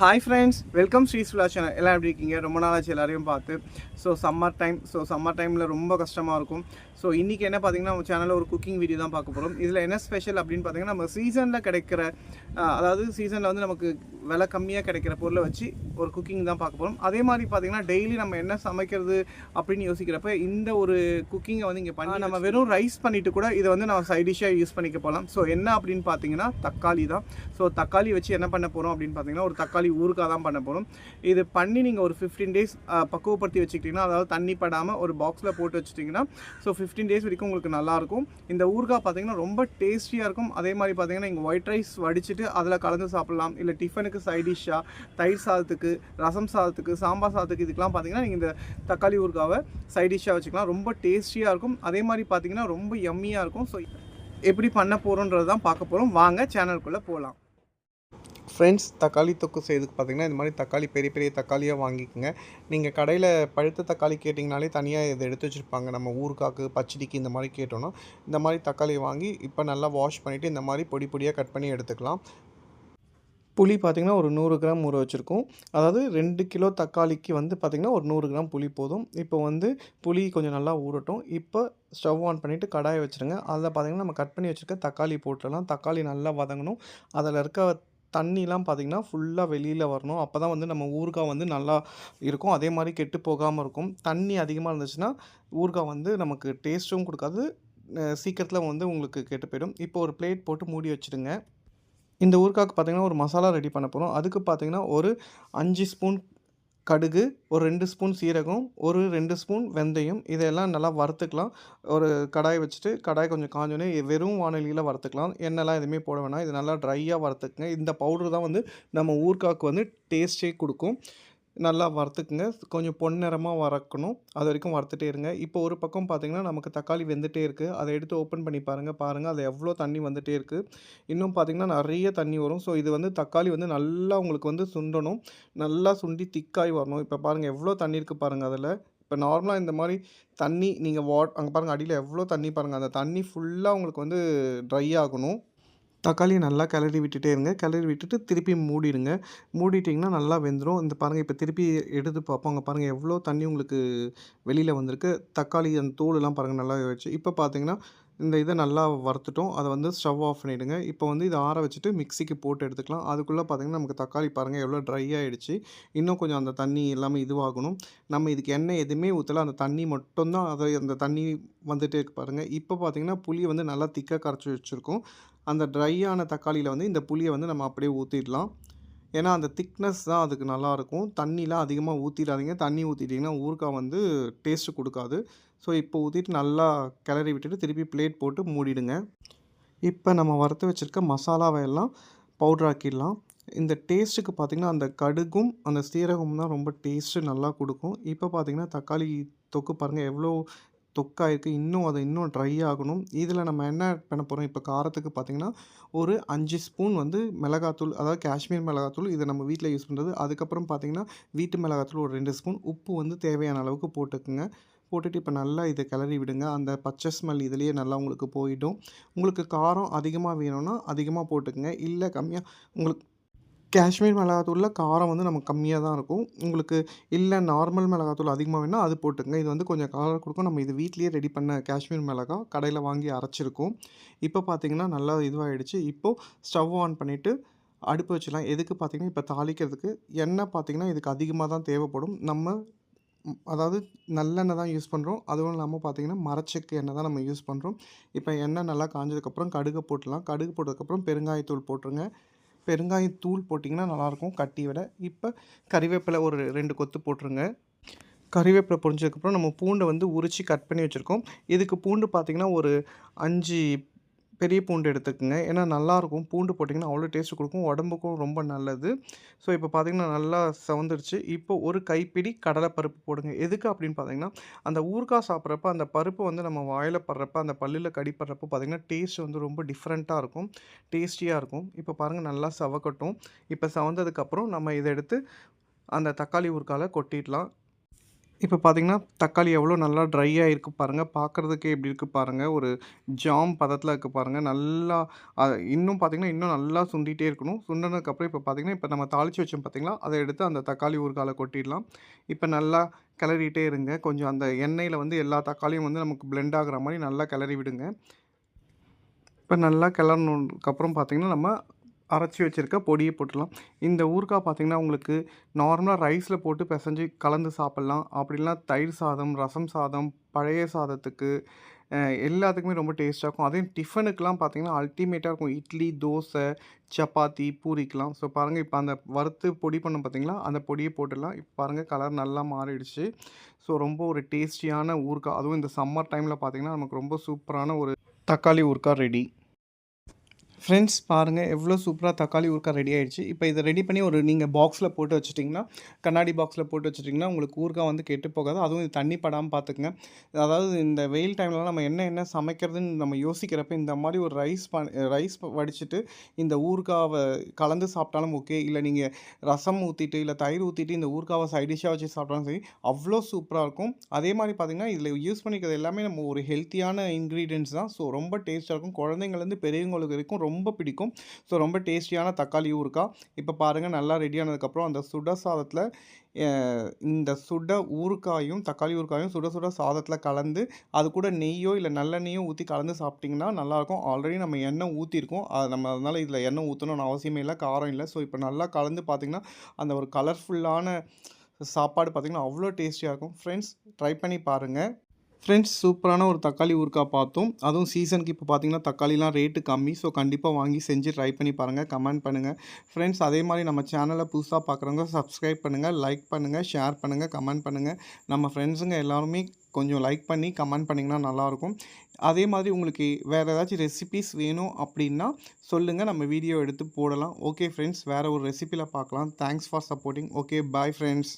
Hi friends welcome Sri Sula channel எல்லாம் எப்படி இருக்கீங்க? ரொம்ப நாளாச்சு எல்லாரையும் பார்த்து. So summer time so summer டைமில் ரொம்ப கஷ்டமாக இருக்கும். ஸோ இன்றைக்கி என்ன பார்த்தீங்கன்னா நம்ம சேனலில் ஒரு குக்கிங் வீடியோ தான் பார்க்க போகிறோம் இதில் என்ன ஸ்பெஷல் அப்படின்னு பார்த்தீங்கன்னா நம்ம சீசனில் கிடைக்கிற அதாவது சீசனில் வந்து நமக்கு விலை கம்மியாக கிடைக்கிற பொருளை வச்சு ஒரு குக்கிங் தான் பார்க்க போகிறோம் அதே மாதிரி பார்த்தீங்கன்னா டெய்லி நம்ம என்ன சமைக்கிறது அப்படின்னு யோசிக்கிறப்ப இந்த ஒரு குக்கிங்கை வந்து இங்கே பண்ணி நம்ம வெறும் ரைஸ் பண்ணிட்டு கூட இதை வந்து நம்ம சைட் டிஷ்ஷாக யூஸ் பண்ணிக்க போகலாம் ஸோ என்ன அப்படின்னு பார்த்தீங்கன்னா தக்காளி தான். ஸோ தக்காளி வச்சு என்ன பண்ண போகிறோம் அப்படின்னு பார்த்தீங்கன்னா ஒரு தக்காளி ஊறுகாய் தான் பண்ண போகிறோம் இது பண்ணி நீங்கள் ஒரு ஃபிஃப்டீன் டேஸ் பக்குவப்படுத்தி வச்சுக்கிட்டிங்கன்னா அதாவது தண்ணி படாமல் ஒரு பாக்ஸில் போட்டு வச்சுட்டிங்கன்னா ஸோ ஃபிஃப்டீன் டேஸ் வரைக்கும் உங்களுக்கு நல்லாயிருக்கும். இந்த ஊறுகாய் பார்த்தீங்கன்னா ரொம்ப டேஸ்டியாக இருக்கும். அதே மாதிரி பார்த்தீங்கன்னா இங்கே ஒயிட் ரைஸ் வடிச்சிட்டு அதில் கலந்து சாப்பிட்லாம். இல்லை டிஃபனுக்கு சைட் டிஷ்ஷாக தயிர் சாதத்துக்கு ரசம் சாதத்துக்கு சாம்பார் சாதத்துக்கு இதுக்கெலாம் பார்த்தீங்கன்னா நீங்கள் இந்த தக்காளி ஊறுகாவை சைட் டிஷ்ஷாக வச்சுக்கலாம். ரொம்ப டேஸ்டியாக இருக்கும். அதே மாதிரி பார்த்தீங்கன்னா ரொம்ப எம்மியாக இருக்கும். ஸோ எப்படி பண்ண போகிறோன்றது தான் பார்க்க போகிறோம் வாங்க சேனலுக்குள்ளே போகலாம் ஃப்ரெண்ட்ஸ் தக்காளி தொக்கு செய்யறதுக்கு பார்த்தீங்கன்னா இந்த மாதிரி தக்காளி பெரிய பெரிய தக்காளியாக வாங்கிக்கோங்க. நீங்கள் கடையில் பழுத்த தக்காளி கேட்டிங்கனாலே தனியாக இதை எடுத்து வச்சுருப்பாங்க. நம்ம ஊறுகாக்கு பச்சடிக்கு இந்த மாதிரி கேட்டோன்னா இந்த மாதிரி தக்காளியை வாங்கி இப்போ நல்லா வாஷ் பண்ணிவிட்டு இந்த மாதிரி பொடி பொடியாக கட் பண்ணி எடுத்துக்கலாம். புளி பார்த்திங்கன்னா ஒரு நூறு கிராம் ஊற வச்சுருக்கோம். அதாவது ரெண்டு கிலோ தக்காளிக்கு வந்து பார்த்திங்கன்னா ஒரு நூறு கிராம் புளி போதும். இப்போ வந்து புளி கொஞ்சம் நல்லா ஊறட்டும். இப்போ ஸ்டவ் ஆன் பண்ணிவிட்டு கடாயை வச்சுருங்க. அதில் பார்த்திங்கன்னா நம்ம கட் பண்ணி வச்சுருக்க தக்காளி போட்டுடலாம். தக்காளி நல்லா வதங்கணும். அதில் இருக்க தண்ணிலாம் பார்த்திங்கன்னா ஃபுல்லாக வெளியில் வரணும். அப்போ தான் வந்து நம்ம ஊறுகாய் வந்து நல்லா இருக்கும். அதே மாதிரி கெட்டு போகாமல் இருக்கும். தண்ணி அதிகமாக இருந்துச்சுன்னா ஊறுகாய் வந்து நமக்கு டேஸ்ட்டும் கொடுக்காது. சீக்கிரத்தில் வந்து உங்களுக்கு கெட்டு போயிடும். இப்போ ஒரு பிளேட் போட்டு மூடி வச்சுடுங்க. இந்த ஊறுகாய்க்கு பார்த்திங்கன்னா ஒரு மசாலா ரெடி பண்ண போகிறோம் அதுக்கு பார்த்தீங்கன்னா ஒரு அஞ்சு ஸ்பூன் கடுகு ஒரு ரெண்டு ஸ்பூன் சீரகம் ஒரு ரெண்டு ஸ்பூன் வெந்தயம் இதையெல்லாம் நல்லா வறுத்துக்கலாம். ஒரு கடாய் வச்சுட்டு கடாய் கொஞ்சம் காஞ்சோன்னே வெறும் வானொலியில் வறுத்துக்கலாம். எண்ணெய்லாம் எதுவுமே போட வேணாம். இது நல்லா ட்ரையாக வறுத்துக்குங்க. இந்த பவுடர் தான் வந்து நம்ம ஊர்காக்கு வந்து டேஸ்ட்டே கொடுக்கும். நல்லா வறுத்துக்குங்க. கொஞ்சம் பொன்னிறமாக வறக்கணும். அது வரைக்கும் வறுத்துட்டே இருங்க. இப்போ ஒரு பக்கம் பார்த்தீங்கன்னா நமக்கு தக்காளி வெந்துகிட்டே இருக்குது அதை எடுத்து ஓப்பன் பண்ணி பாருங்கள் பாருங்கள் அது எவ்வளோ தண்ணி வந்துட்டே இருக்குது இன்னும் பார்த்தீங்கன்னா நிறைய தண்ணி வரும். ஸோ இது வந்து தக்காளி வந்து நல்லா உங்களுக்கு வந்து சுண்டணும். நல்லா சுண்டி திக்காய் வரணும். இப்போ பாருங்கள் எவ்வளோ தண்ணி இருக்குது பாருங்கள் அதில். இப்போ நார்மலாக இந்த மாதிரி தண்ணி நீங்கள் வாட் அங்கே பாருங்கள் அடியில் எவ்வளோ தண்ணி பாருங்கள் அந்த தண்ணி ஃபுல்லாக உங்களுக்கு வந்து ட்ரை ஆகணும். தக்காளியை நல்லா கிளறி விட்டுட்டே இருங்க. கிளறி விட்டுட்டு திருப்பி மூடிடுங்க. மூடிட்டிங்கன்னா நல்லா வெந்துடும் இந்த பாருங்கள் இப்போ திருப்பி எடுத்து பார்ப்போம். அங்கே பாருங்கள் எவ்வளோ தண்ணி உங்களுக்கு வெளியில் வந்திருக்கு. தக்காளி அந்த தோலெல்லாம் பாருங்கள் நல்லா வச்சு. இப்போ பார்த்தீங்கன்னா இந்த இதை நல்லா வறுத்துட்டோம். அதை வந்து ஸ்டவ் ஆஃப் பண்ணிவிடுங்க இப்போ வந்து இதை ஆற வச்சுட்டு மிக்சிக்கு போட்டு எடுத்துக்கலாம். அதுக்குள்ளே பார்த்தீங்கன்னா நமக்கு தக்காளி பாருங்கள் எவ்வளோ ட்ரை ஆகிடுச்சு இன்னும் கொஞ்சம் அந்த தண்ணி எல்லாமே இதுவாகணும். நம்ம இதுக்கு எண்ணெய் எதுவுமே ஊற்றல அந்த தண்ணி மட்டும்தான் அதை அந்த தண்ணி வந்துட்டே இருக்கு பாருங்கள் இப்போ பார்த்தீங்கன்னா புளியை வந்து நல்லா திக்காக கரைச்சி வச்சுருக்கோம். அந்த ட்ரையான தக்காளியில் வந்து இந்த புளியை வந்து நம்ம அப்படியே ஊற்றிடலாம் ஏன்னா அந்த திக்னஸ் தான் அதுக்கு நல்லாயிருக்கும் தண்ணிலாம் அதிகமாக ஊற்றிடாதீங்க தண்ணி ஊற்றிட்டிங்கன்னா ஊறுகாய் வந்து டேஸ்ட்டு கொடுக்காது. ஸோ இப்போ ஊற்றிட்டு நல்லா கிளறி விட்டுட்டு திருப்பி பிளேட் போட்டு மூடிடுங்க. இப்போ நம்ம வறுத்து வச்சுருக்க மசாலாவை எல்லாம் பவுடர் ஆக்கிடலாம். இந்த டேஸ்ட்டுக்கு பார்த்திங்கன்னா அந்த கடுகும் அந்த சீரகமும் தான் ரொம்ப டேஸ்ட்டு நல்லா கொடுக்கும். இப்போ பார்த்திங்கன்னா தக்காளி தொக்கு பாருங்கள் எவ்வளோ தொக்காயிருக்கு இன்னும் அதை இன்னும் ட்ரை ஆகணும். இதில் நம்ம என்ன பண்ண போகிறோம் இப்போ காரத்துக்கு பார்த்திங்கன்னா ஒரு அஞ்சு ஸ்பூன் வந்து மிளகாத்தூள் அதாவது காஷ்மீர் மிளகாத்தூள் இதை நம்ம வீட்டில் யூஸ் பண்ணுறது அதுக்கப்புறம் பார்த்திங்கன்னா வீட்டு மிளகாத்தூள் ஒரு ரெண்டு ஸ்பூன் உப்பு வந்து தேவையான அளவுக்கு போட்டுக்குங்க. போட்டுட்டு இப்போ நல்லா இதை கிளறி விடுங்க. அந்த பச்சை ஸ்மெல் இதுலேயே நல்லா உங்களுக்கு போயிடும். உங்களுக்கு காரம் அதிகமாக வேணும்னா அதிகமாக போட்டுக்கங்க. இல்லை கம்மியாக உங்களுக்கு காஷ்மீர் மிளகாத்தூளில் காரம் வந்து நமக்கு கம்மியாக தான் இருக்கும். உங்களுக்கு இல்லை நார்மல் மிளகாத்தூள் அதிகமாக வேணால் அது போட்டுக்கங்க. இது வந்து கொஞ்சம் காரம் கொடுக்கும். நம்ம இது வீட்லேயே ரெடி பண்ண காஷ்மீர் மிளகா கடையில் வாங்கி அரைச்சிருக்கோம். இப்போ பார்த்தீங்கன்னா நல்லா இதுவாகிடுச்சு இப்போது ஸ்டவ் ஆன் பண்ணிவிட்டு அடுப்பு வச்சிடலாம். எதுக்கு பார்த்திங்கன்னா இப்போ தாளிக்கிறதுக்கு எண்ணெய் பார்த்தீங்கன்னா இதுக்கு அதிகமாக தான் தேவைப்படும். நம்ம அதாவது நல்லெண்ணெய் தான் யூஸ் பண்ணுறோம் அதுவும் இல்லாமல் பார்த்தீங்கன்னா மரச்செக்கு எண்ணெய் தான் நம்ம யூஸ் பண்ணுறோம் இப்போ எண்ணெய் நல்லா காஞ்சதுக்கப்புறம் கடுகு போட்டுடலாம். கடுகு போட்டதுக்கப்புறம் பெருங்காயத்தூள் போட்டுருங்க. பெருங்காயத்தூள் போட்டிங்கன்னா நல்லாயிருக்கும். கட்டி விட. இப்போ கறிவேப்பிலை ஒரு ரெண்டு கொத்து போட்டுருங்க. கறிவேப்பிலை பொரிஞ்சதுக்கப்புறம் நம்ம பூண்டை வந்து உரித்து கட் பண்ணி வச்சுருக்கோம். இதுக்கு பூண்டு பார்த்திங்கன்னா ஒரு அஞ்சு பெரிய பூண்டு எடுத்துக்கோங்க. ஏன்னா நல்லாயிருக்கும் பூண்டு போட்டிங்கன்னா அவ்வளோ டேஸ்ட் கொடுக்கும். உடம்புக்கும் ரொம்ப நல்லது. ஸோ இப்போ பார்த்திங்கன்னா நல்லா செவந்துருச்சு. இப்போ ஒரு கைப்பிடி கடலைப்பருப்பு போடுங்க. எதுக்கு அப்படின்னு பார்த்தீங்கன்னா அந்த ஊறுகாய் சாப்பிட்றப்ப அந்த பருப்பு வந்து நம்ம வாயில் படுறப்ப அந்த பல்லில் கடிப்படுறப்ப பார்த்திங்கன்னா டேஸ்ட் வந்து ரொம்ப டிஃப்ரெண்ட்டாக இருக்கும். டேஸ்டியாக இருக்கும். இப்போ பாருங்கள் நல்லா செவக்கட்டும். இப்போ செவந்ததுக்கப்புறம் நம்ம இதை எடுத்து அந்த தக்காளி ஊறுகாயில் கொட்டிடலாம். இப்போ பார்த்தீங்கன்னா, தக்காளி எவ்வளோ நல்லா ட்ரை இருக்குது பாருங்கள் பார்க்கறதுக்கே எப்படி இருக்குது பாருங்கள் ஒரு ஜாம் பதத்தில் இருக்குது பாருங்கள் நல்லா இன்னும் பார்த்தீங்கன்னா, இன்னும் நல்லா சுண்டிகிட்டே இருக்கணும். சுண்டினதுக்கப்புறம் இப்போ பார்த்தீங்கன்னா, இப்போ நம்ம தாளித்து வச்சோம் பார்த்திங்களா அதை எடுத்து அந்த தக்காளி ஊறுகாலை கொட்டிடலாம். இப்போ நல்லா கிளறிட்டே இருங்க. கொஞ்சம் அந்த எண்ணெயில் வந்து எல்லா தக்காளியும் வந்து நமக்கு பிளெண்ட் ஆகுற மாதிரி நல்லா கிளறி விடுங்க. இப்போ நல்லா கிளறுனதுக்கப்புறம் பார்த்தீங்கன்னா, நம்ம அரைச்சி வச்சுருக்க பொடியை போட்டுடலாம் இந்த ஊறுகாய் பார்த்தீங்கன்னா, உங்களுக்கு நார்மலாக ரைஸில் போட்டு பிசைஞ்சு கலந்து சாப்பிட்லாம் அப்படி தயிர் சாதம், ரசம் சாதம், பழைய சாதத்துக்கு எல்லாத்துக்குமே ரொம்ப டேஸ்ட்டாக இருக்கும். அதே டிஃபனுக்கெலாம் பார்த்திங்கன்னா அல்டிமேட்டாக இருக்கும். இட்லி, தோசை, சப்பாத்தி, பூரிக்கலாம். ஸோ பாருங்கள் இப்போ அந்த வறுத்து பொடி பண்ண பார்த்திங்களா அந்த பொடியை போட்டுடலாம். இப்போ பாருங்கள் கலர் நல்லா மாறிடுச்சு. ஸோ ரொம்ப ஒரு டேஸ்டியான ஊறுகாய். அதுவும் இந்த சம்மர் டைமில் பார்த்திங்கன்னா நமக்கு ரொம்ப சூப்பரான ஒரு தக்காளி ஊறுகாய் ரெடி. ஃப்ரெண்ட்ஸ் பாருங்கள் எவ்வளோ சூப்பராக தக்காளி ஊறுகாய் ரெடி ஆகிடுச்சு இப்போ இதை ரெடி பண்ணி ஒரு நீங்கள் பாக்ஸில் போட்டு வச்சிட்டிங்கன்னா கண்ணாடி பாக்ஸில் போட்டு வச்சிட்டிங்கன்னா உங்களுக்கு ஊறுகாய் வந்து கெட்டு போகாது. அதுவும் இது தண்ணி படாமல் பார்த்துக்குங்க அதாவது இந்த வெயில் டைம்லலாம் நம்ம என்ன என்ன சமைக்கிறதுன்னு நம்ம யோசிக்கிறப்ப, இந்த மாதிரி ஒரு ரைஸ் ப ரைஸ் வடிச்சுட்டு, இந்த ஊறுக்காவை கலந்து சாப்பிட்டாலும் ஓகே. இல்லை நீங்கள் ரசம் ஊற்றிட்டு இல்லை தயிர் ஊற்றிட்டு இந்த ஊறுக்காவை சைடிஷாக வச்சு சாப்பிட்டாலும் சரி, அவ்வளோ சூப்பராக இருக்கும். அதே மாதிரி பார்த்திங்கன்னா இதில் யூஸ் பண்ணிக்கிறது எல்லாமே நம்ம ஒரு ஹெல்த்தியான இன்க்ரீடியன்ஸ் தான். ஸோ ரொம்ப டேஸ்ட்டாக இருக்கும். குழந்தைங்கள்லேருந்து பெரியவங்களுக்கு வரைக்கும் ரொம்ப பிடிக்கும். ஸோ ரொம்ப டேஸ்டியான தக்காளி ஊறுக்கா இப்போ பாருங்கள் நல்லா ரெடி ஆனதுக்கப்புறம், அந்த சுட சாதத்தில் இந்த சுட ஊறுக்காயும் தக்காளி ஊறுக்காயும் சுட சுட சாதத்தில் கலந்து, அது கூட நெய்யோ, இல்லை நல்லெண்ணெயோ ஊற்றி கலந்து சாப்பிட்டிங்கன்னா நல்லாயிருக்கும். ஆல்ரெடி நம்ம எண்ணெய் ஊற்றிருக்கோம் அது நம்ம அதனால் இதில் எண்ணெய் ஊற்றணும்னு அவசியமே இல்லை காரம் இல்லை ஸோ இப்போ நல்லா கலந்து பார்த்தீங்கன்னா, அந்த ஒரு கலர்ஃபுல்லான சாப்பாடு பார்த்தீங்கன்னா, அவ்வளோ டேஸ்டியாக இருக்கும். ஃப்ரெண்ட்ஸ் ட்ரை பண்ணி பாருங்கள் ஃப்ரெண்ட்ஸ் சூப்பரான ஒரு தக்காளி ஊறுகாய் பார்த்தோம். அதுவும் சீசனுக்கு இப்போ பார்த்தீங்கன்னா, தக்காளிலாம் ரேட்டு கம்மி. ஸோ கண்டிப்பாக வாங்கி செஞ்சு ட்ரை பண்ணி பாருங்கள் கமெண்ட் பண்ணுங்கள் ஃப்ரெண்ட்ஸ் அதே மாதிரி நம்ம சேனலை புதுசாக பார்க்குறவங்க சப்ஸ்கிரைப் பண்ணுங்கள் லைக் பண்ணுங்கள் ஷேர் பண்ணுங்கள் கமெண்ட் பண்ணுங்கள் நம்ம ஃப்ரெண்ட்ஸுங்க எல்லாருமே கொஞ்சம் லைக் பண்ணி கமெண்ட் பண்ணிங்கன்னா நல்லாயிருக்கும். அதே மாதிரி உங்களுக்கு வேறு ஏதாச்சும் ரெசிபீஸ் வேணும் அப்படின்னா சொல்லுங்கள் நம்ம வீடியோ எடுத்து போடலாம். ஓகே ஃப்ரெண்ட்ஸ் வேறு ஒரு ரெசிப்பியில் பார்க்கலாம். Thanks for supporting. Okay bye friends.